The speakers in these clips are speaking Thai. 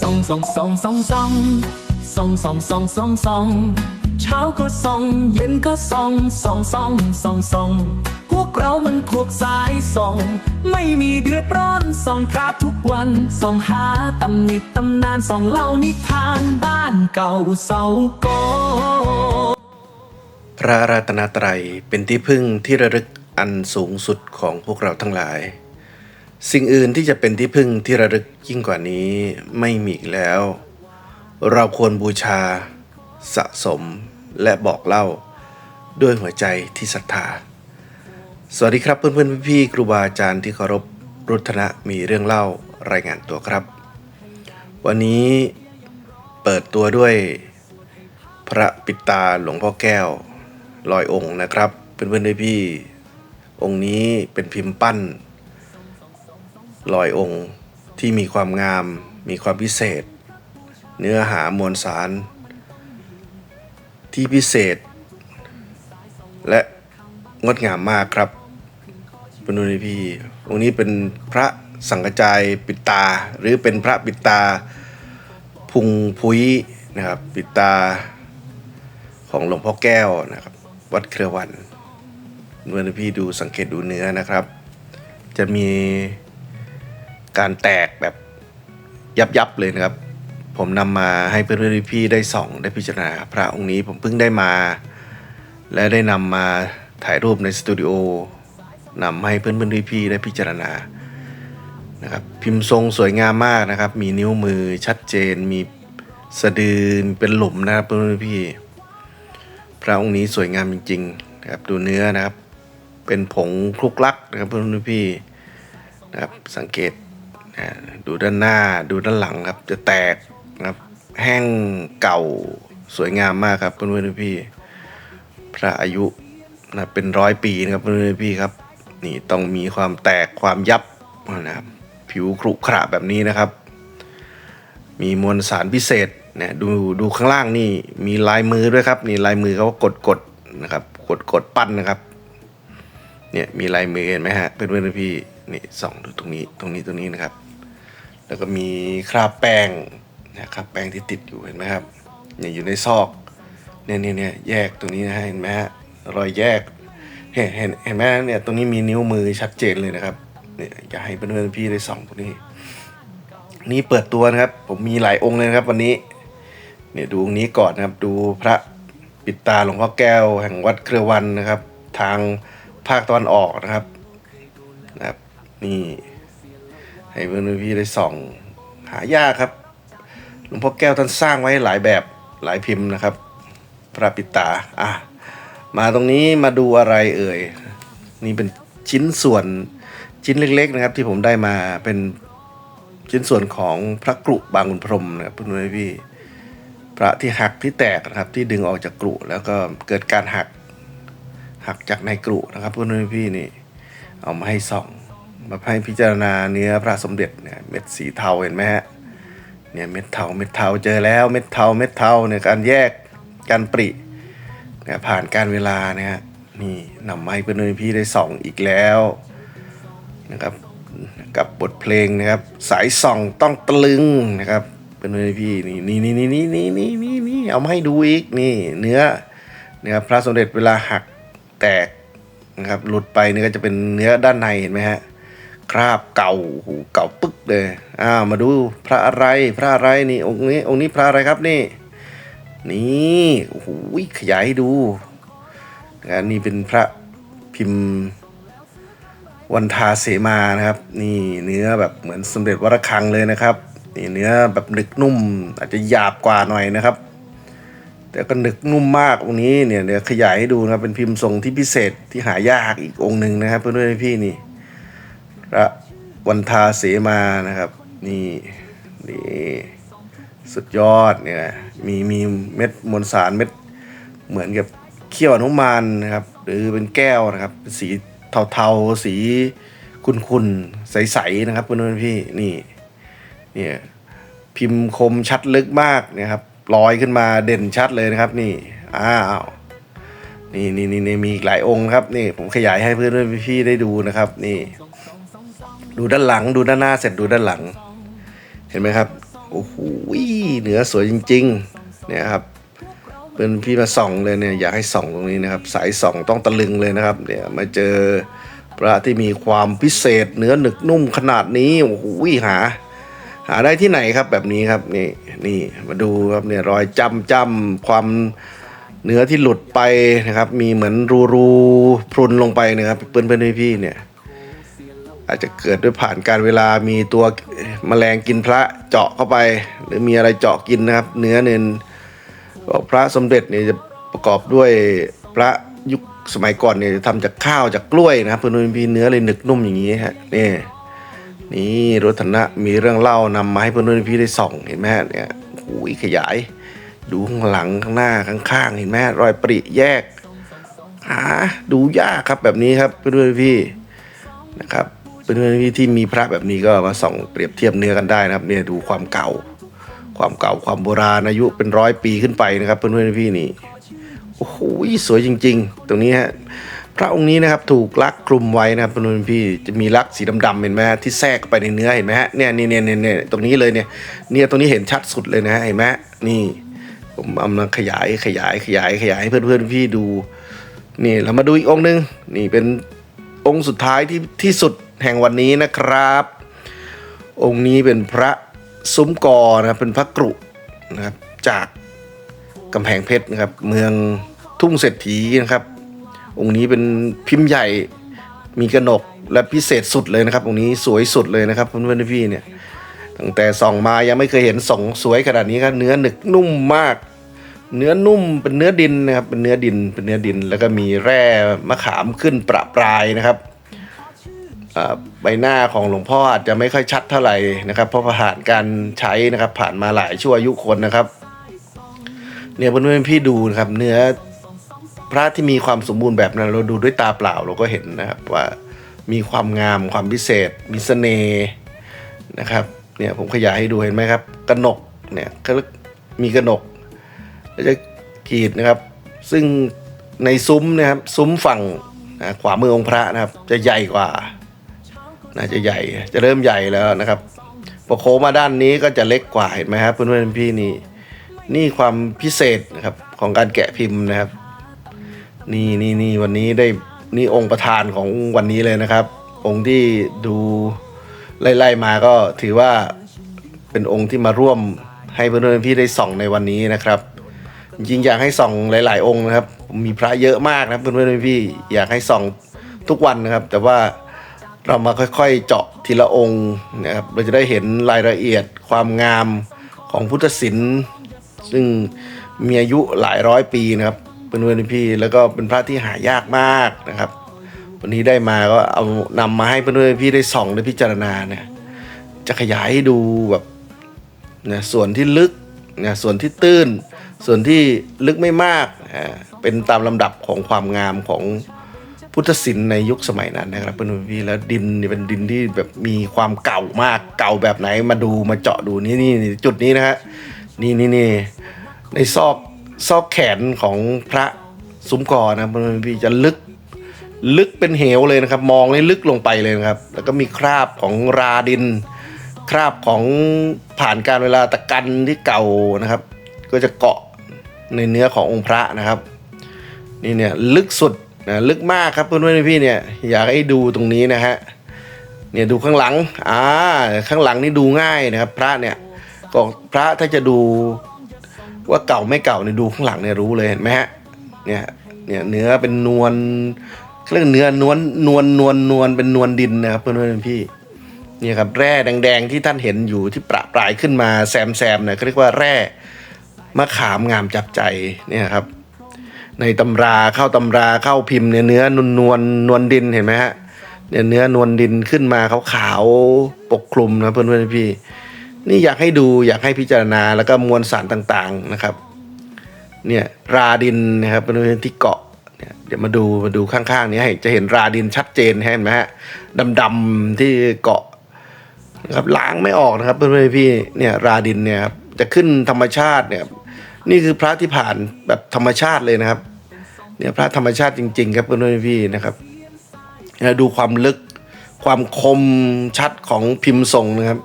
ส่องส่องส่องส่องส่องส่องส่องส่องส่องส่องเช้าก็ส่องเย็นก็ส่องส่องส่องส่องส่องพวกเรามันพวกสายส่อง ไม่มีเดือดร้อนส่องครับทุกวันส่องหาตำนิตำนานส่องเล่านิทานบ้านเก่าเสาโกพระรัตนตรัยเป็นที่พึ่งที่ระลึก อันสูงสุดของพวกเราทั้งหลาย สิ่งอื่นที่จะเป็นที่พึ่งที่ระลึกยิ่งกว่านี้ไม่มีอีกแล้ว เราควรบูชา สะสมและบอกเล่า ด้วยหัวใจที่ศรัทธา สวัสดีครับเพื่อนๆพี่ๆครูบาอาจารย์ที่เคารพรุทนะมีเรื่องเล่ารายงานตัวครับ วันนี้เปิดตัวด้วยพระปิตาหลวงพ่อแก้วลอยองค์นะครับ เพื่อนๆด้วยพี่ องค์นี้เป็นพิมพ์ปั้นลอยองค์ที่มีความงาม มีความพิเศษ เนื้อหามวลสาร ที่พิเศษ และงดงามมากครับเพื่อนๆด้วยพี่องค์นี้เป็นพระสังกจายปิดตา หรือเป็นพระปิดตาพุงพุ้ยนะครับ ปิดตาของหลวงพ่อแก้วนะครับ วัดเครือวัน เมื่อพี่ดูสังเกตดูเนื้อนะครับ จะมีการแตกแบบยับยับๆเลยนะครับ ผมนำมาให้เพื่อนๆพี่ได้ส่องได้พิจารณาพระองค์นี้ผมเพิ่งได้มา และได้นำมาถ่ายรูปในสตูดิโอนำให้เพื่อนๆพี่ได้พิจารณานะครับพิมพ์ทรงสวยงามมากนะครับ มีนิ้วมือชัดเจน มีสะดือเป็นหลุมนะครับเพื่อนๆพี่ พระองค์นี้สวยงามจริงๆนะครับดูเนื้อนะครับ เป็นผงคลุกลักนะครับเพื่อนพี่นะครับสังเกตนะดูด้านหน้าดูด้านหลังครับจะแตกนะครับแห้งเก่าสวยงามมากครับเพื่อนๆพี่พระอายุนะเป็นร้อยปีนะครับเพื่อนๆพี่ครับนี่ต้องมีความแตกความยับนะครับผิวขรุขระแบบนี้นะครับ มีมวลสารพิเศษนี่ยดูดูข้างล่างนี่มีลายมือด้วยครับนี่ลายมือเขากดกดนะครับกดกดปั้นนะครับ เนี่ยมีลายมือเห็นไหมฮะเพื่อนเพื่อนๆพี่นี่ส่องดูตรงนี้ตรงนี้ตรงนี้นะครับ แล้วก็มีคราบแป้งนะครับแป้งที่ติดอยู่เห็นไหมครับเนี่ยอยู่ในซอกเนี่ยเนี่ยเนี่ยแยกตรงนี้นะฮะเห็นไหมฮะรอยแยกเห็นเห็นเห็นไหมเนี่ยตรงนี้มีนิ้วมือชัดเจนเลยนะครับเนี่ยอยากให้เพื่อนเพื่อนๆพี่ได้ส่องตรงนี้ นี่เปิดตัวนะครับ ผมมีหลายองค์เลยนะครับวันนี้เนี่ยดูองค์นี้ก่อนนะครับดูพระปิดตาหลวงพ่อแก้วแห่งวัดเครือวันนะครับ ทาง ภาคตะวันออกนะครับนะครับ นี่ ให้เพื่อนพี่ได้ส่อง หายากครับหลวงพ่อแก้วท่านสร้างไว้หลายแบบหลายพิมพ์นะครับ พระปิตาอะมาตรงนี้มาดูอะไรเอ่ย นี่เป็นชิ้นส่วนชิ้นเล็ก ๆ นะครับ ที่ผมได้มาเป็นชิ้นส่วนของพระกรุบางขุนพรมนะครับเพื่อนพี่พระที่หักที่แตกนะครับที่ดึงออกจากกรุแล้วก็เกิดการหัก หักจากในกรุนะครับเพื่อนพี่นี่ เอามาให้ส่อง มาให้พิจารณาเนื้อพระสมเด็จเนี่ยเม็ดสีเทาเห็นไหมฮะเนี่ยเม็ดเทาเม็ดเทาเจอแล้วเม็ดเทาเม็ดเทาเนี่ยการแยกการปริเนี่ยผ่านการเวลาเนี่ยนี่นำมาให้เพื่อนพี่ได้ส่องอีกแล้วนะครับกับบทเพลงนะครับ สายส่องต้องตะลึงนะครับเป็นเลยพี่นี่นี่นี่นี่นี่นี่นี่นี่นี่เอามาให้ดูอีกนี่ เนื้อนะครับพระสมเด็จเวลาหัก แตกนะครับหลุดไปนี่ก็จะเป็นเนื้อด้านในเห็นไหมฮะคราบเก่าโอ้โหเก่าปึ๊กเลยอ้าวมาดูพระอะไรพระอะไรนี่องค์นี้องค์นี้พระอะไรครับนี่ นี่โอ้โหขยายดูนะครับนี่เป็นพระพิมพ์วันทาเสมานะครับ นี่เนื้อแบบเหมือนสมเด็จวรคังเลยนะครับ นี่เนื้อแบบหนึกนุ่ม อาจจะหยาบกว่าหน่อยนะครับ แต่ก็หนึกนุ่มมากองค์นี้เนี่ยเดี๋ยวขยายให้ดูนะครับเป็นพิมพ์ทรงที่พิเศษที่หายากอีกองค์หนึ่งนะครับเพื่อนๆพี่นี่พระวันทาเสมานะครับนี่นี่สุดยอดเนี่ยมีมีเม็ดมวลสารเม็ดเหมือนกับเขี้ยวอนุมานนะครับ หรือเป็นแก้วนะครับเป็นสีเทาๆสีขุ่นๆใสๆนะครับเพื่อนๆพี่นี่เนี่ยพิมพ์คมชัดลึกมากนะครับ ลอยขึ้นมาเด่นชัดเลยนะครับ นี่อ้าวนี่นี่นี่นี่มีอีกหลายองค์ครับนี่ผมขยายให้เพื่อนๆพี่ได้ดูนะครับ นี่ ดูด้านหลังดูด้านหน้าเสร็จดูด้านหลัง เห็นไหมครับโอ้โหเหนือสวยจริง ๆ เนี่ยครับเป็นพี่มาส่องเลยเนี่ยอยากให้ส่องตรงนี้นะครับ สายส่องต้องตะลึงเลยนะครับ เนี่ยมาเจอพระที่มีความพิเศษเนื้อหนึกนุ่มขนาดนี้โอ้โหหา หาได้ที่ไหนครับแบบนี้ครับนี่นี่มาดูครับเนี่ยรอยจำจำความเนื้อที่หลุดไปนะครับ มีเหมือนรูรูพรุนลงไปนะครับเพื่อนเพื่อนพี่เนี่ย อาจจะเกิดด้วยผ่านการเวลามีตัวแมลงกินพระเจาะเข้าไป หรือมีอะไรเจาะกินนะครับ เนื้อเนี่ยบอกพระสมเด็จเนี่ยจะประกอบด้วยพระยุคสมัยก่อนเนี่ยจะทำจากข้าวจากกล้วยนะครับเพื่อนพี่เนื้อเลยหนึกนุ่มอย่างนี้ฮะนี่ นี่รถธนะมีเรื่องเล่านำมาให้เพื่อนๆพี่ได้ส่องเห็นไหมเนี่ยโอ้ยขยาย ดูข้างหลังข้างหน้าข้างๆเห็นไหมรอยปริแยกหาดูยากครับแบบนี้ครับเพื่อนๆพี่นะครับเพื่อนๆพี่ที่มีพระแบบนี้ก็มาส่องเปรียบเทียบเนื้อกันได้นะครับ เนี่ยดูความเก่า ความเก่าความโบราณอายุเป็นร้อยปีขึ้นไปนะครับเพื่อนๆพี่นี่โอ้โหสวยจริง ๆ ตรงนี้ฮะ พระองค์นี้นะครับถูกลักคลุมไว้นะครับคุณพี่จะมีลักสีดำๆเห็นไหมฮะที่แทรกไปในเนื้อเห็นไหมฮะเนี่ยนี่เนี่ยเนี่ยเนี่ยตรงนี้เลยเนี่ยเนี่ยตรงนี้เห็นชัดสุดเลยนะฮะเห็นไหมนี่ผมกำลังขยายขยายขยายขยายให้เพื่อนๆพี่ดูนี่เรามาดูอีกองค์หนึงนี่เป็นองค์สุดท้ายที่ที่สุดแห่งวันนี้นะครับ องค์นี้เป็นพระซุ้มกอนะครับเป็นพระกรุนะครับจากกำแพงเพชรนะครับ เมืองทุ่งเศรษฐีนะครับ องค์นี้เป็นพิมพ์ใหญ่มีกระหนกและพิเศษสุดเลยนะครับ องค์นี้สวยสุดเลยนะครับเพื่อนๆพี่เนี่ยตั้งแต่ส่องมายังไม่เคยเห็นส่องสวยขนาดนี้ครับเนื้อหนึกนุ่มมาก เนื้อนุ่มเป็นเนื้อดินนะครับเป็นเนื้อดินเป็นเนื้อดิน แล้วก็มีแร่มะขามขึ้นประปรายนะครับใบหน้าของหลวงพ่ออาจจะไม่ค่อยชัดเท่าไหร่นะครับเพราะผ่านการใช้นะครับผ่านมาหลายชั่วอายุคนนะครับเนี่ยเพื่อนๆพี่ดูนะครับ เนื้อ พระที่มีความสมบูรณ์แบบนั้นเราดูด้วยตาเปล่าเราก็เห็นนะครับว่ามีความงามความพิเศษ มีเสน่ห์นะครับเนี่ยผมขยายให้ดูเห็นไหมครับกระหนกเนี่ยเขาเรียกมีกระหนกแล้วจะกีดนะครับ ซึ่งในซุ้มนะครับซุ้มฝั่งนะขวามือองค์พระนะครับ จะใหญ่กว่าน่าจะใหญ่จะเริ่มใหญ่แล้วนะครับพอโค้งมาด้านนี้ก็จะเล็กกว่าเห็นไหมครับเพื่อนๆพี่นี่นี่ความพิเศษนะครับของการแกะพิมพ์นะครับ นี่นี่นี่วันนี้ได้นี่องค์ประธานของวันนี้เลยนะครับ องค์ที่ดูไล่ๆมาก็ถือว่าเป็นองค์ที่มาร่วมให้เพื่อนๆพี่ได้ส่องในวันนี้นะครับจริงอยากให้ส่องหลาย ๆ องค์นะครับ มีพระเยอะมากนะเพื่อนๆพี่อยากให้ส่องทุกวันนะครับ แต่ว่าเรามาค่อยๆเจาะทีละองค์นะครับเราจะได้เห็นรายละเอียดความงามของพุทธศิลป์ ซึ่งมีอายุหลายร้อยปีนะครับ เป็นเพื่อนๆพี่แล้วก็เป็นพระที่หายากมากนะครับ วันนี้ได้มาก็เอานำมาให้เพื่อนๆพี่ได้ส่องได้พิจารณาเนี่ย จะขยายให้ดูแบบนะส่วนที่ลึกนะส่วนที่ตื้น ส่วนที่ลึกไม่มากอ่าเป็นตามลำดับของความงามของพุทธศิลป์ในยุคสมัยนั้นนะครับเพื่อนพี่แล้วดินนี่เป็นดินที่แบบมีความเก่ามากเก่าแบบไหนมาดูมาเจาะดูนี่นี่จุดนี้นะฮะนี่นี่นี่ในซอก ซอกแขนของพระซุ้มกอนะเพื่อนพี่จะลึกลึกเป็นเหวเลยนะครับ มองเลยลึกลงไปเลยนะครับ แล้วก็มีคราบของราดิน คราบของผ่านการเวลาตะกันที่เก่านะครับ ก็จะเกาะในเนื้อขององค์พระนะครับ นี่เนี่ยลึกสุดนะลึกมากครับเพื่อนๆพี่เนี่ยอยากให้ดูตรงนี้นะฮะเนี่ยดูข้างหลังอ่าข้างหลังนี่ดูง่ายนะครับ พระเนี่ยก็พระถ้าจะดู ว่าเก่าไม่เก่าเนี่ยดูข้างหลังเนี่ยรู้เลยเห็นไหมฮะเนี่ยเนี่ยเนื้อเป็นนวลเรื่องเนื้อนวลนวลนวลนวลเป็นนวลดินนะครับเพื่อนๆพี่เนี่ยครับแร่แดงๆที่ท่านเห็นอยู่ที่ประปรายขึ้นมาแซมแซมเนี่ยเขาเรียกว่าแร่มะขามงามจับใจเนี่ยครับ ในตำราเข้าตำราเข้าพิมพ์เนี่ยเนื้อนวลนวลนวลดินเห็นไหมฮะเนี่ยเนื้อนวลดินขึ้นมาขาวๆปกคลุมนะเพื่อนๆพี่อนพี่ นี่อยากให้ดูอยากให้พิจารณาแล้วก็มวลสารต่างๆนะครับ เนี่ยราดินนะครับเป็นที่เกาะเนี่ยเดี๋ยวมาดูมาดูข้างๆนี้ให้จะเห็นราดินชัดเจนเห็นไหมฮะดำๆที่เกาะนะครับล้างไม่ออกนะครับเพื่อนๆพี่เนี่ยราดินเนี่ยครับจะขึ้นธรรมชาติเนี่ยนี่คือพระที่ผ่านแบบธรรมชาติเลยนะครับ เนี่ยพระธรรมชาติจริง ๆ ครับเพื่อนๆพี่นะครับดูความลึกความคมชัดของพิมพ์ทรงนะครับ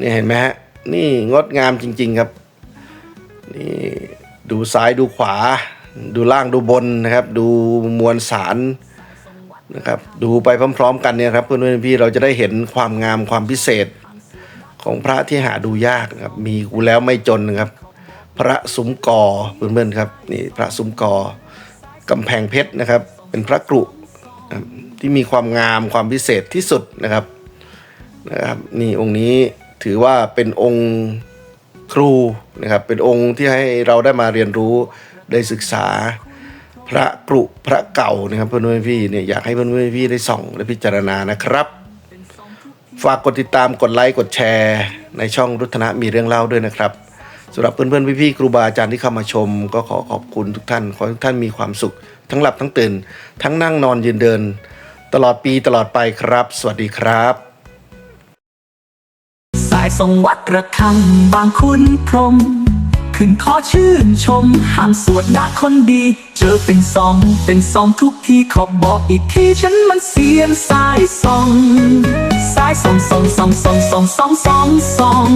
นี่เห็นไหมฮะ นี่งดงามจริง ๆครับ นี่ดูซ้ายดูขวา ดูล่างดูบนนะครับ ดูมวลสารนะครับ ดูไปพร้อม ๆ กันเนี่ยครับเพื่อนๆพี่เราจะได้เห็นความงามความพิเศษของพระที่หาดูยากนะครับ มีกูแล้วไม่จนนะครับ พระสุมกอเพื่อนๆครับนี่พระสุมกอกำแพงเพชรนะครับ เป็นพระกรุที่มีความงามความพิเศษที่สุดนะครับนะครับนี่องค์นี้ ถือว่าเป็นองค์ครูนะครับเป็นองค์ที่ให้เราได้มาเรียนรู้ได้ศึกษาพระกรุพระเก่านะครับเพื่อนๆพี่เนี่ยอยากให้เพื่อนๆพี่ได้ส่องและพิจารณานะครับ ฝากกดติดตามกดไลค์กดแชร์ ในช่องรุทนะมีเรื่องเล่าด้วยนะครับสำหรับเพื่อนๆพี่ๆครูบาอาจารย์ที่เข้ามาชม ก็ขอขอบคุณทุกท่าน ขอทุกท่านมีความสุข ทั้งหลับทั้งตื่น ทั้งนั่งนอนยืนเดิน ตลอดปีตลอดไปครับ สวัสดีครับายส่งวัดระฆังบางคุณพรหมขึ้นขอชื่นชมห้ามสวดด่าคนดี เจอเป็นสอง เป็นสองทุกทีขอบอกอีกทีฉันมันเสียนสายส่อง สายสองส่องส่องส่องส่องส่องส่องส่อง